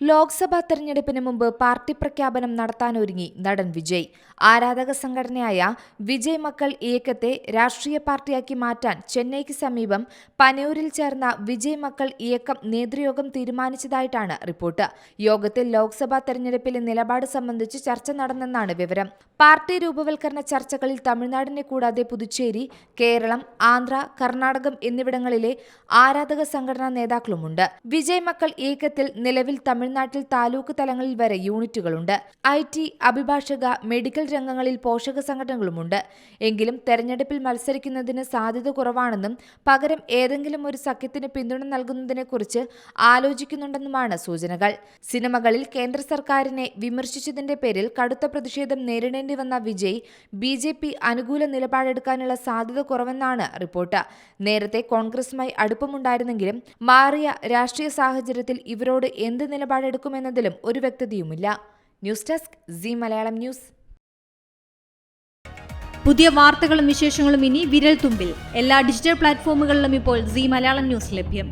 ലോക്സഭാ തെരഞ്ഞെടുപ്പിന് മുമ്പ് പാർട്ടി പ്രഖ്യാപനം നടത്താനൊരുങ്ങി നടൻ വിജയ്. ആരാധക സംഘടനയായ വിജയ് മക്കൾ ഇയക്കത്തെ രാഷ്ട്രീയ പാർട്ടിയാക്കി മാറ്റാൻ ചെന്നൈക്ക് സമീപം പനയൂരിൽ ചേർന്ന വിജയ് മക്കൾ ഇയക്കം നേതൃയോഗം തീരുമാനിച്ചതായിട്ടാണ് റിപ്പോർട്ട്. യോഗത്തിൽ ലോക്സഭാ തെരഞ്ഞെടുപ്പിലെ നിലപാട് സംബന്ധിച്ച് ചർച്ച നടന്നെന്നാണ് വിവരം. പാർട്ടി രൂപവൽക്കരണ ചർച്ചകളിൽ തമിഴ്നാടിനെ കൂടാതെ പുതുച്ചേരി കേരളം ആന്ധ്ര കർണാടകം എന്നിവിടങ്ങളിലെ ആരാധക സംഘടനാ നേതാക്കളുമുണ്ട്. വിജയ് മക്കൾ ഇയക്കത്തിൽ നിലവിൽ തമിഴ്നാട്ടിൽ താലൂക്ക് തലങ്ങളിൽ വരെ യൂണിറ്റുകളുണ്ട്. ഐ ടി അഭിഭാഷക മെഡിക്കൽ രംഗങ്ങളിൽ പോഷക സംഘടനകളുമുണ്ട്. എങ്കിലും തെരഞ്ഞെടുപ്പിൽ മത്സരിക്കുന്നതിന് സാധ്യത കുറവാണെന്നും പകരം ഏതെങ്കിലും ഒരു സഖ്യത്തിന് പിന്തുണ നൽകുന്നതിനെക്കുറിച്ച് ആലോചിക്കുന്നുണ്ടെന്നുമാണ് സൂചനകൾ. സിനിമകളിൽ കേന്ദ്ര സർക്കാരിനെ വിമർശിച്ചതിന്റെ പേരിൽ കടുത്ത പ്രതിഷേധം നേരിടേണ്ടി വന്ന വിജയ് ബി ജെ പി അനുകൂല നിലപാടെടുക്കാനുള്ള സാധ്യത കുറവെന്നാണ് റിപ്പോർട്ട്. നേരത്തെ കോൺഗ്രസുമായി അടുപ്പമുണ്ടായിരുന്നെങ്കിലും മാറിയ രാഷ്ട്രീയ സാഹചര്യത്തിൽ ഇവരോട് എന്ത് നിലപാടെടുക്കുമെന്നതിലും ഒരു വ്യക്തതയുമില്ല. News desk Zee Malayalam news. പുതിയ വാർത്തകളും വിശേഷങ്ങളും ഇനി വിരൽ തുമ്പിൽ എല്ലാ ഡിജിറ്റൽ പ്ലാറ്റ്ഫോമുകളിലും ഇപ്പോൾ സി മലയാളം ന്യൂസ് ലഭ്യം.